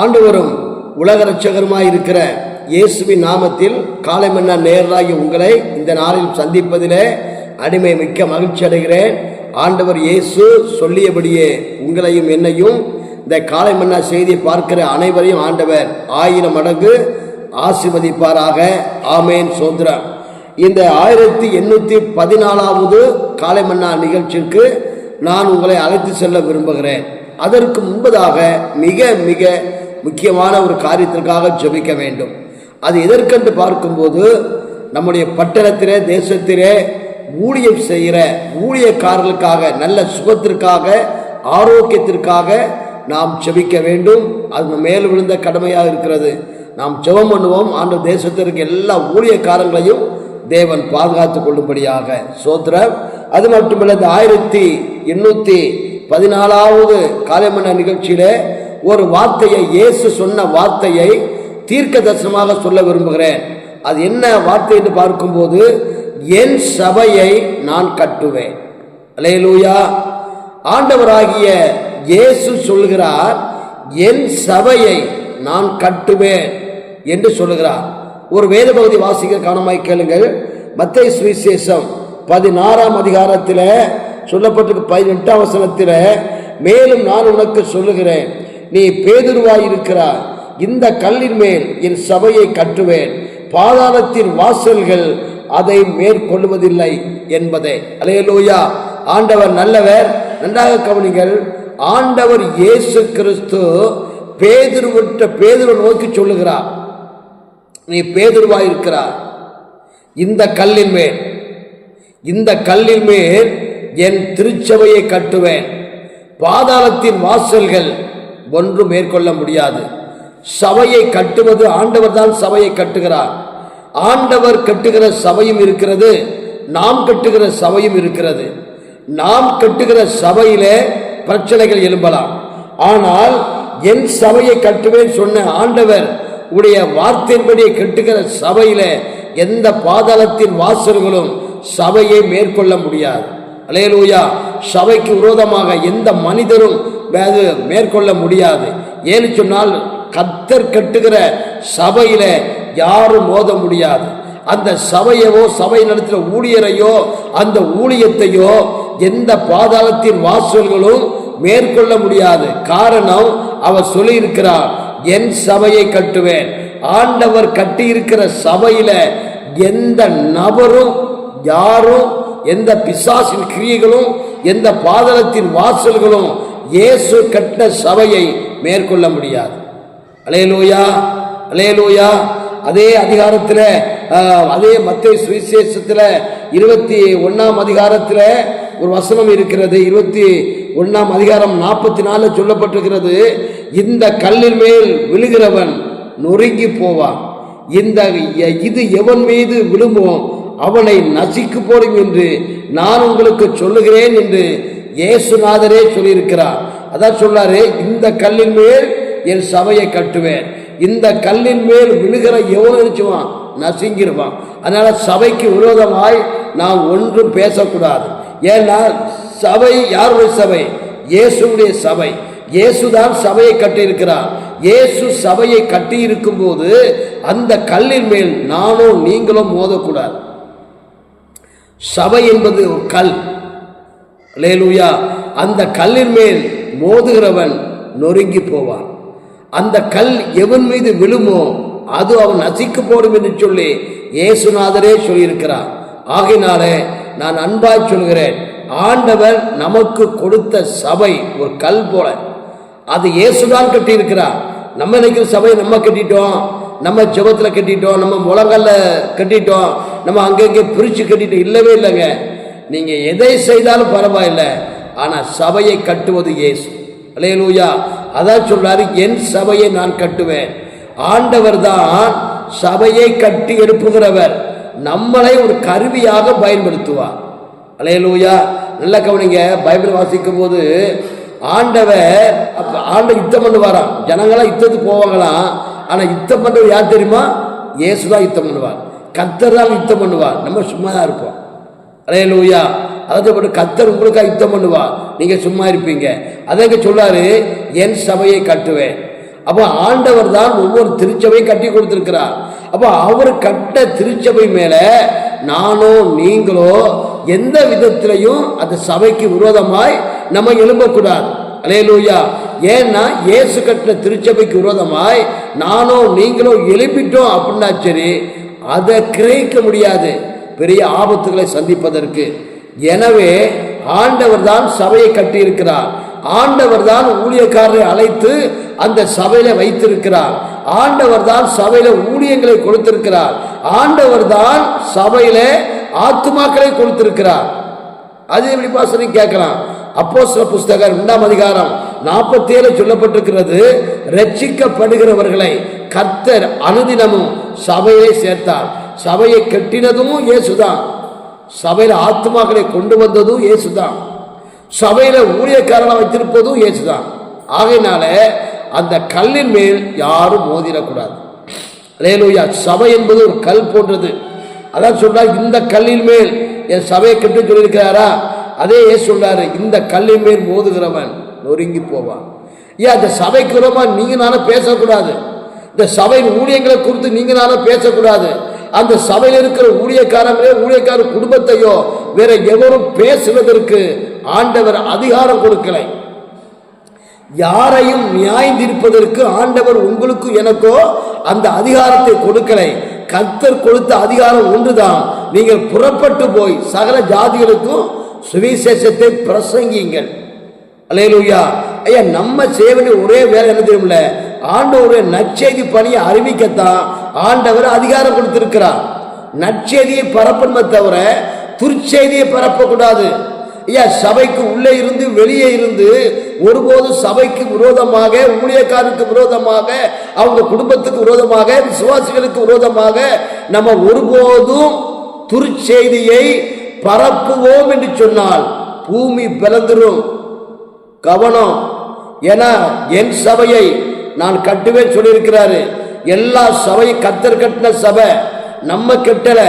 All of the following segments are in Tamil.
ஆண்டவரும் உலக ரட்சகருமாய் இருக்கிற இயேசுவின் நாமத்தில் காலை மன்னா நேரலாகி உங்களை இந்த நாளில் சந்திப்பதிலே அடிமை மிக்க மகிழ்ச்சி அடைகிறேன். ஆண்டவர் இயேசு சொல்லியபடியே உங்களையும் என்னையும் இந்த காலை மன்னா செய்தியை பார்க்கிற அனைவரையும் ஆண்டவர் ஆயிரம் மடங்கு ஆசிர்வதிப்பாராக. ஆமேன். சோதரம் இந்த ஆயிரத்தி எண்ணூற்றி பதினாலாவது காலை மன்னா நிகழ்ச்சிக்கு நான் உங்களை அழைத்து செல்ல விரும்புகிறேன். அதற்கு முன்பதாக மிக மிக முக்கியமான ஒரு காரியத்திற்காக ஜபிக்க வேண்டும். அது எதற்கென்று பார்க்கும்போது நம்முடைய பட்டணத்திலே தேசத்திலே ஊழியம் செய்கிற ஊழியக்காரர்களுக்காக நல்ல சுகத்திற்காக ஆரோக்கியத்திற்காக நாம் ஜெபிக்க வேண்டும். அது மேல் விழுந்த கடமையாக இருக்கிறது. நாம் ஜெபம் பண்ணுவோம். ஆண்டு தேசத்திற்கு எல்லா ஊழியக்காரங்களையும் தேவன் பாதுகாத்துக் கொள்ளும்படியாக சோத்ரம் அது மட்டுமல்ல இந்த ஆயிரத்தி எண்ணூற்றி பதினாலாவது காலைமன்ன நிகழ்ச்சியிலே ஒரு வார்த்தையை இயேசு சொன்ன வார்த்தையை தீர்க்க தரிசனமாக சொல்ல விரும்புகிறேன். அது என்ன வார்த்தை என்று பார்க்கும்போது என் சபையை நான் கட்டுவேன். அலையலூயா. ஆண்டவராகிய இயேசு சொல்கிறார் என் சபையை நான் கட்டுவேன் என்று சொல்லுகிறார் ஒரு வேத பகுதி வாசிக்க காரணமாய் கேளுங்கள். மத்திய சுவிசேஷம் பதினாறாம் அதிகாரத்தில் சொல்லப்பட்டிருக்கு பதினெட்டாம் வசனத்தில் மேலும் நான் உனக்கு சொல்லுகிறேன் நீ பேதுருவாயிருக்கிறாய். இந்த கல்லின் மேல் என் சபையை கட்டுவேன். பாதாளத்தின் வாசல்கள் அதை மேற்கொள்வதில்லை என்பதே. அலையலூயா ஆண்டவர் நல்லவர். நன்றாக கவனிங்கள். ஆண்டவர் இயேசு கிறிஸ்து பேதுருவிட்ட பேதுரு நோக்கி சொல்லுகிறார். நீ பேதுருவாயிருக்கிறார் இந்த கல்லின் மேல். இந்த கல்லின் மேல் என் திருச்சபையை கட்டுவேன். பாதாளத்தின் வாசல்கள் ஒன்று மேற்கொள்ள முடியாது. சபையை கட்டுவது ஆண்டவர் தான் சபையை கட்டுகிறார். ஆண்டவர் கட்டுகிற சபையும் இருக்கிறது நாம் கட்டுகிற சபையும் இருக்கிறது. நாம் கட்டுகிற சபையிலே பிரச்சனைகள் எழும்பலாம். ஆனால் என் சபையை கட்டுவேன் சொன்ன ஆண்டவர் உடைய வார்த்தையின்படி கட்டுகிற சபையில எந்த பாதாளத்தின் வாசல்களும் சபையை மேற்கொள்ள முடியாது. அலையலூயா. சபைக்கு விரோதமாக எந்த மனிதரும் அது மேற்கொள்ள முடியாது. ஏன்னு சொன்னால் கத்தர் கட்டுகிற சபையில யாரும் மோத முடியாது. அந்த சபையவோ சபை நடத்துகிற ஊழியரையோ அந்த ஊழியத்தையோ எந்த பாதாளத்தின் வாசல்களும் மேற்கொள்ள முடியாது. காரணம் அவர் சொல்லியிருக்கிறார் என் சபையை கட்டுவேன். ஆண்டவர் கட்டியிருக்கிற சபையில எந்த நபரும் யாரும் எந்த பிசாசின் கிரியைகளும் எந்த பாதளத்தின் வாசல்களும் இயேசு கட்ட சபையை மேற்கொள்ள முடியாது. அலையலூயா அலையலூயா. அதே அதிகாரத்தில் அதே மத்திய சுவிசேஷத்தில் இருபத்தி ஒன்றாம் அதிகாரத்தில் ஒரு வசனம் இருக்கிறது. இருபத்தி ஒன்றாம் அதிகாரம் நாற்பத்தி நாலு சொல்லப்பட்டிருக்கிறது இந்த கல்லின் மேல் விழுகிறவன் நொறுங்கி போவான். இந்த இது எவன் மீது விழுமோ அவனை நசிக்கு போடும் என்று நான் உங்களுக்கு சொல்லுகிறேன் என்று இயேசுநாதரே சொல்லியிருக்கிறார். அதான் சொல்லாரு இந்த கல்லின் மேல் என் சபையை கட்டுவேன். இந்த கல்லின் மேல் விழுகிற எவ்வளோ இருச்சுவான் நசுங்கிருவான். அதனால சபைக்கு விரோதமாய் நாம் ஒன்றும் பேசக்கூடாது. ஏன்னா சபை யாருடைய சபை? இயேசுடைய சபை. இயேசுதான் சபையை கட்டியிருக்கிறார். இயேசு சபையை கட்டி இருக்கும் போது அந்த கல்லின் மேல் நானும் நீங்களும் மோதக்கூடாது. சபை என்பது ஒரு கல். லேலூயா அந்த கல்லின் மேல் மோதுகிறவன் நொறுங்கி போவான். அந்த கல் எவன் மீது விழுமோ அது அவன் நசிக்கு போடும் என்று சொல்லி இயேசுநாதரே சொல்லியிருக்கிறார். ஆகினாலே நான் அன்பாய் சொல்கிறேன் ஆண்டவர் நமக்கு கொடுத்த சபை ஒரு கல் போல. அது இயேசுதான் கட்டியிருக்கிறார். நம்ம நினைக்கிற சபையை நம்ம கட்டிட்டோம் நம்ம ஜபத்தில் கட்டிட்டோம் நம்ம முழங்கல்ல கட்டிட்டோம் நம்ம அங்கங்கே பிரித்து கட்டிட்டு இல்லவே இல்லைங்க. நீங்கள் எதை செய்தாலும் பரவாயில்லை. ஆனால் சபையை கட்டுவது இயேசு. அலையலூயா அதான் சொல்றாரு என் சபையை நான் கட்டுவேன். ஆண்டவர் தான் சபையை கட்டி எழுப்புகிறவர். நம்மளை ஒரு கருவியாக பயன்படுத்துவார். அலையலூயா நல்ல கவனிங்க பைபிள் வாசிக்கும் போது ஆண்டவர் அப்ப ஆண்ட யுத்தம் பண்ணுவாராம். ஜனங்களாம் யுத்தத்துக்கு போவாங்களாம். ஆனால் யுத்தம் பண்ணுறது யார் தெரியுமா? இயேசுதான் யுத்தம் பண்ணுவார். கத்தர் தான் யுத்தம் பண்ணுவார். நம்ம சும்மா தான் இருப்போம். அலே லூயா அதாவது கத்தர் உங்களுக்காக யுத்தம் பண்ணுவா. நீங்கள் சும்மா இருப்பீங்க. அதங்க சொல்லாரு என் சபையை கட்டுவேன். அப்போ ஆண்டவர் தான் ஒவ்வொரு திருச்சபையும் கட்டி கொடுத்துருக்கிறார். அப்போ அவர் கட்ட திருச்சபை மேலே நானோ நீங்களோ எந்த விதத்திலையும் அந்த சபைக்கு விரோதமாய் நம்ம எழும்பக்கூடாது. அலையலூயா ஏன்னா இயேசு கட்டின திருச்சபைக்கு விரோதமாய் நானோ நீங்களோ எழுப்பிட்டோம் அப்படின்னா சரி அதை கிரகிக்க முடியாது. பெரிய ஆபத்துகளை சந்திப்பதற்கு. எனவே ஆண்டவர் தான் சபையை கட்டியிருக்கிறார். ஆண்டவர் தான் ஊழியக்காரரை அழைத்து அந்த சபையில வைத்திருக்கிறார். ஆண்டவர் தான் சபையில ஊழியங்களை கொடுத்திருக்கிறார். ஆண்டவர் தான் சபையில ஆத்துமாக்களை கொடுத்திருக்கிறார். அது எப்படி பாசனை கேட்கலாம்? அப்போ சில புஸ்தகம் இரண்டாம் அதிகாரம் நாற்பத்தி ஏழு சொல்லப்பட்டிருக்கிறது ரட்சிக்கப்படுகிறவர்களை கர்த்தர் அனுதினமும் சபையை சேர்த்தார். சபையை கட்டினதும் இயேசுதான். சபையில ஆத்மாக்களை கொண்டு வந்ததும் இயேசுதான். சபையில ஊழியக்காரனை வைத்திருப்பதும் இயேசுதான். ஆகையினால அந்த கல்லின் மேல் யாரும் மோதிடக்கூடாது. லேலூயா சபை என்பது ஒரு கல் போன்றது. அதான் சொல்றார் இந்த கல்லின் மேல் என் சபையை கட்டு சொல்லியிருக்கிறாரா அதே சொல்றாரு இந்த கல்லின் மேல் மோதுகிறவன் நொறுங்கி போவான். ஏன் அந்த சபைக்கு விரோதமா நீங்க நானும் பேசக்கூடாது. இந்த சபையின் ஊழியங்களை குறித்து நீங்களால பேசக்கூடாது. அந்த சபையில் இருக்கிற ஊழியக்காரங்களே ஊழியக்கார குடும்பத்தையோ வேற எவரும் பேசுவதற்கு ஆண்டவர் அதிகாரம் கொடுக்கலை. யாரையும் நியாயந்திருப்பதற்கு ஆண்டவர் உங்களுக்கு எனக்கோ அந்த அதிகாரத்தை கொடுக்கலை. கத்தர் கொடுத்த அதிகாரம் ஒன்றுதான். நீங்கள் புறப்பட்டு போய் சகல ஜாதிகளுக்கும் சுவிசேஷத்தை பிரசங்கிங்கள் அலையலூயா ஐயா நம்ம சேவனி ஒரே வேலை என்ன தெரியும்ல ஆண்டவருடைய நற்செய்தி பணியை அறிவிக்கத்தான் ஆண்டவர் அதிகாரம் கொடுத்திருக்கிறார். நற்செய்தியை பரப்பணுமே தவிர துர்ச்செய்தியை பரப்பக்கூடாது. ஐயா சபைக்கு உள்ளே இருந்து வெளியே இருந்து ஒருபோதும் சபைக்கு விரோதமாக ஊழியக்காரருக்கு விரோதமாக அவங்க குடும்பத்துக்கு விரோதமாக விசுவாசிகளுக்கு விரோதமாக நம்ம ஒருபோதும் துர்ச்செய்தியை பரப்புவோம் என்று சொன்னால் பூமி பிளந்துரும். கவனம். என என் சபையை நான் கட்டுவே சொல்லியிருக்கிறாரு. எல்லா சபையும் கத்தர் கட்டின சபை. நம்ம கெட்டல.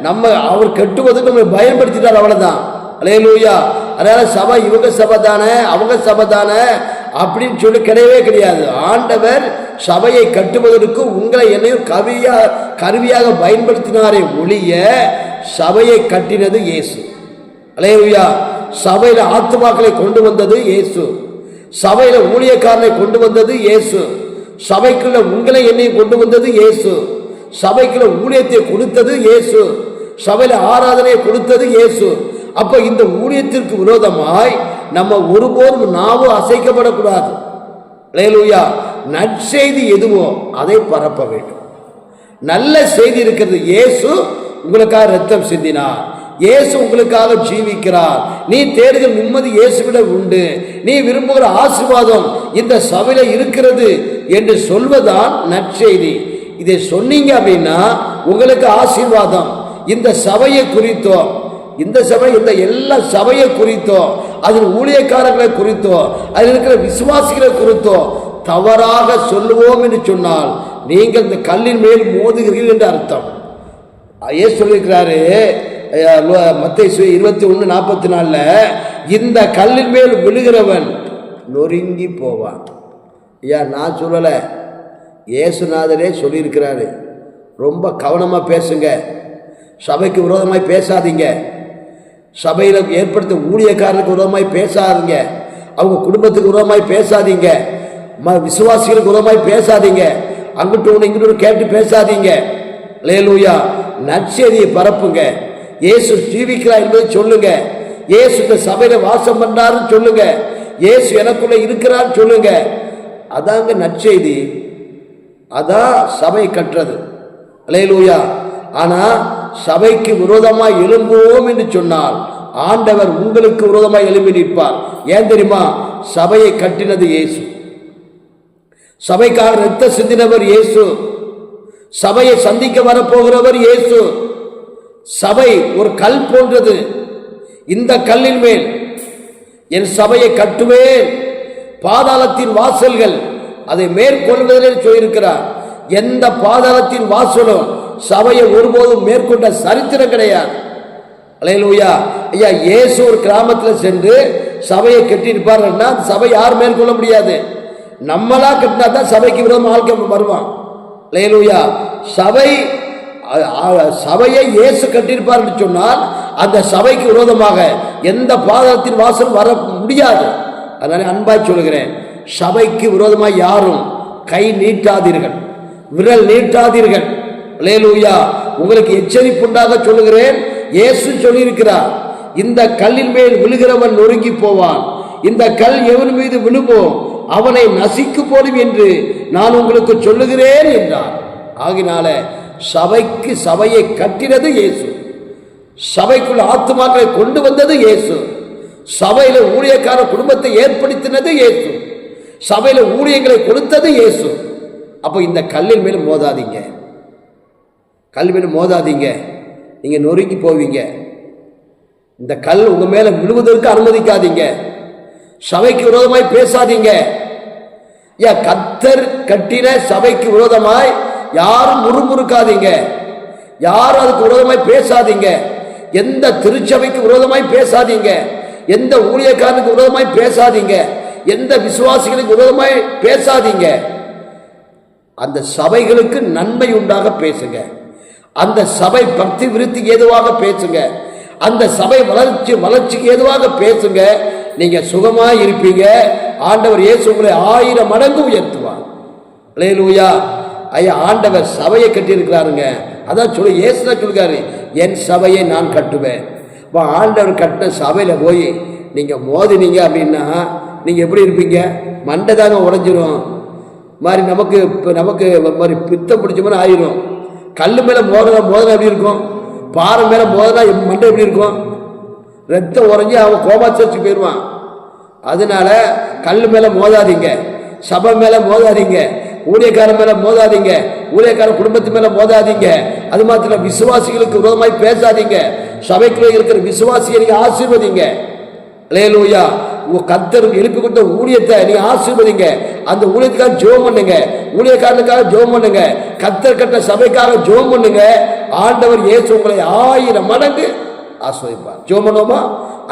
நம்ம அவர் கட்டுவதுக்கு நம்மளை பயன்படுத்திட்டார் அவ்வளவுதான். அலையலூயா. அதனால சபை இவங்க சபை தானே அவங்க சபை தானே அப்படின்னு சொல்லி கிடையவே கிடையாது. ஆண்டவர் சபையை கட்டுவதற்கு உங்களை என்னையும் கவியா கருவியாக பயன்படுத்தினாரே ஒழிய சபையை கட்டினது இயேசு. அலையலூயா. சபையில ஆத்துமாக்களை கொண்டு வந்தது இயேசு. சபையில ஊழியக்காரனை கொண்டு வந்தது இயேசு. சபைக்குள்ள உங்களை என்னையும் கொண்டு வந்தது இயேசு. சபைக்குள்ள ஊழியத்தை கொடுத்தது இயேசு. சபையில ஆராதனையை கொடுத்தது இயேசு. அப்ப இந்த ஊழியத்திற்கு விரோதமாய் நம்ம ஒருபோதும் நாவும் அசைக்கப்படக்கூடாது. லேலூயா நற்செய்தி எதுவோ அதை பரப்ப வேண்டும். நல்ல செய்தி இருக்கிறது. இயேசு உங்களுக்காக ரத்தம் சிந்தினார். இயேசு உங்களுக்காக ஜீவிக்கிறார். நீ தேடுகிற நிம்மதி இயேசுவிட உண்டு. நீ விரும்புகிற ஆசிர்வாதம் இந்த சபையில இருக்கிறது என்று சொல்வதான் நற்செய்தி. இதை சொன்னீங்க அப்படின்னா உங்களுக்கு ஆசீர்வாதம். இந்த சபையை குறித்தோ இந்த சபை இந்த எல்லா சபையை குறித்தோ அதில் ஊழியக்காரர்களை குறித்தோ அதில் இருக்கிற விசுவாசிகளை குறித்தோ தவறாக சொல்லுவோம் என்று சொன்னால் நீங்கள் இந்த கல்லின் மேல் மோதுகிறீர்கள் என்று அர்த்தம். ஏன் சொல்லியிருக்கிறாரு மத்திய இருபத்தி ஒன்று நாற்பத்தி நாலில் இந்த கல்லின் மேல் விழுகிறவன் நொறுங்கி போவான். ஐயா நான் சொல்லலை. இயேசுநாதரே சொல்லியிருக்கிறாரு. ரொம்ப கவனமாக பேசுங்க. சபைக்கு விரோதமாய் பேசாதீங்க. சபையில் ஏற்படுத்த ஊழியக்காரனுக்கு விரோதமாய் பேசாதீங்க. அவங்க குடும்பத்துக்கு விரோதமாய் பேசாதீங்க. ம விசுவாசிகளுக்கு விரோதமாய் பேசாதீங்க. அங்கிட்டு ஒன்று இங்கிட்டு கேட்டு பேசாதீங்க. லேலூயா நற்செய்தியை பரப்புங்க. இயேசு ஜீவிக்கிறார் என்பதை சொல்லுங்க. இயேசு இந்த சபையில வாசம் பண்ணாருன்னு சொல்லுங்க. இயேசு எனக்குள்ள இருக்கிறான்னு சொல்லுங்க. அதாங்க நற்செய்தி. அதான் சபை கட்டுறது அலையலூயா. ஆனா சபைக்கு விரோதமாக எழும்புவோம் என்று சொன்னால் ஆண்டவர் உங்களுக்கு விரோதமாய் எழும்பி நிற்பார். ஏன் தெரியுமா? சபையை கட்டினது இயேசு. சபைக்காக ரத்த சிந்தினவர் இயேசு. சபையை சந்திக்க வரப்போகிறவர் இயேசு. சபை ஒரு கல் போன்றது. இந்த கல்லின் மேல் என் சபையை கட்டுவேன். பாதாளத்தின் வாசல்கள் அதை மேற்கொள்வதில் சொல்லியிருக்கிறார். எந்த பாதாளத்தின் வாசலும் சபையை ஒருபோதும் மேற்கொண்ட சரித்திரம் கிடையாது. அலையலூயா. ஐயா இயேசு ஒரு கிராமத்தில் சென்று சபையை கட்டியிருப்பாருன்னா சபை யார் மேற்கொள்ள முடியாது. நம்மளா கட்டினா தான் சபைக்கு விரோதம் ஆட்கள் வருவான். அலையலூயா. சபை சபையை இயேசு கட்டியிருப்பார் என்று சொன்னால் அந்த சபைக்கு விரோதமாக எந்த பாதத்தின் வாசல் வர முடியாது. அதனால அன்பாய் சொல்கிறேன் சபைக்கு விரோதமாக யாரும் கை நீட்டாதீர்கள் விரல் நீட்டாதீர்கள். லேலூயா உங்களுக்கு எச்சரிப்புண்டாக சொல்லுகிறேன் இயேசு சொல்லியிருக்கிறார் இந்த கல்லின் மேல் விழுகிறவன் நொறுங்கி போவான் இந்த கல் எவன் மீது விழுமோ அவனை நசிக்கு போடும் என்று நான் உங்களுக்கு சொல்லுகிறேன் என்றார். ஆகினால சபைக்கு சபையை கட்டினது இயேசு. சபைக்குள்ள ஆத்துமாக்களை கொண்டு வந்தது இயேசு. சபையில ஊழியக்கார குடும்பத்தை ஏற்படுத்தினது இயேசு. சபையில ஊழியங்களை கொடுத்தது இயேசு. அப்போ இந்த கல்லின் மேலும் மோதாதீங்க. கல் மேலும் மோதாதீங்க. நீங்க நொறுக்கி போவீங்க. இந்த கல் உங்க மேல விழுவதற்கு அனுமதிக்காதீங்க. சபைக்கு விரோதமாய் பேசாதீங்க. ஏன் கத்தர் கட்டின சபைக்கு விரோதமாய் யாரும் முறுமுறுக்காதீங்க. யாரும் அதுக்கு விரோதமாய் பேசாதீங்க. எந்த திருச்சபைக்கு விரோதமாய் பேசாதீங்க. எந்த ஊழியக்காரனுக்கு விரோதமாய் பேசாதீங்க. எந்த விசுவாசிகளுக்கு விரோதமாய் பேசாதீங்க. அந்த சபைகளுக்கு நன்மை உண்டாக பேசுங்க. அந்த சபை பக்தி விருத்திக்கு ஏதுவாக பேசுங்க. அந்த சபை வளர்ச்சி வளர்ச்சிக்கு ஏதுவாக பேசுங்க. நீங்க சுகமாக இருப்பீங்க. ஆண்டவர் இயேசு உங்களை ஆயிரம் மடங்கு உயர்த்துவார். லேலூயா ஐயா ஆண்டவர் சபையை கட்டியிருக்கிறாருங்க. அதான் சொல்லி ஏசு தான் சொல்லுறாரு என் சபையை நான் கட்டுவேன். இப்போ ஆண்டவர் கட்டின சபையில் போய் நீங்கள் மோதினீங்க அப்படின்னா நீங்கள் எப்படி இருப்பீங்க? மண்டை தாங்க உடஞ்சிரும். மாதிரி நமக்கு இப்போ நமக்கு மாதிரி பித்தம் பிடிச்ச மாதிரி ஆயிரும். கல் மேலே மோதினா மோதினா எப்படி இருக்கும்? பாறை மேலே மோதினா மண்டை எப்படி இருக்கும்? ரத்தம் உறைஞ்சி அவன் கோபாச்சரிச்சு போயிடுவான். அதனால கல் மேலே மோதாதீங்க. சபை மேலே மோதாதீங்க. ஊழியக்காரன் மேலே மோதாதீங்க. ஊழியக்காரன் குடும்பத்து மேலே மோதாதீங்க. அது மாத்திரம் விசுவாசிகளுக்கு விரோதமாய் பேசாதீங்க. சபைக்குள்ள இருக்கிற விசுவாசியை நீங்க ஆசீர்வதிங்க. லேலூயா உங்க கத்தர் எழுப்பி கொடுத்த ஊழியத்தை நீங்க ஆசீர்வதிங்க. அந்த ஊழியத்துக்காக ஜோம் பண்ணுங்க. ஊழியக்காரனுக்காக ஜோம் பண்ணுங்க. கத்தர் கட்ட சபைக்காக ஜோம் பண்ணுங்க. ஆண்டவர் இயேசு உங்களை ஆயிரம் மடங்கு ஆஸ்வதிப்பார். ஜோம் பண்ணுவோமா?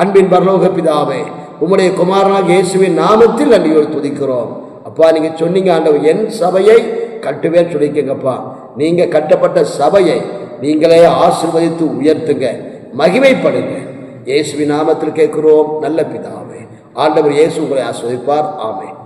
அன்பின் பரலோக பிதாவே உம்முடைய குமாரனாக இயேசுவின் நாமத்தில் அன்றைய துதிக்கிறோம். அப்பா நீங்க சொன்னீங்க ஆண்டவர் என் சபையை கட்டுவேன்னு சொல்லியிருக்கீங்கப்பா நீங்க கட்டப்பட்ட சபையை நீங்களே ஆசீர்வதித்து உயர்த்துங்க மகிமைப்படுங்க. இயேசுவின் நாமத்தில் கேட்கிறோம் நல்ல பிதாவே. ஆண்டவர் இயேசு உங்களை ஆஸ்வதிப்பார் ஆமென்.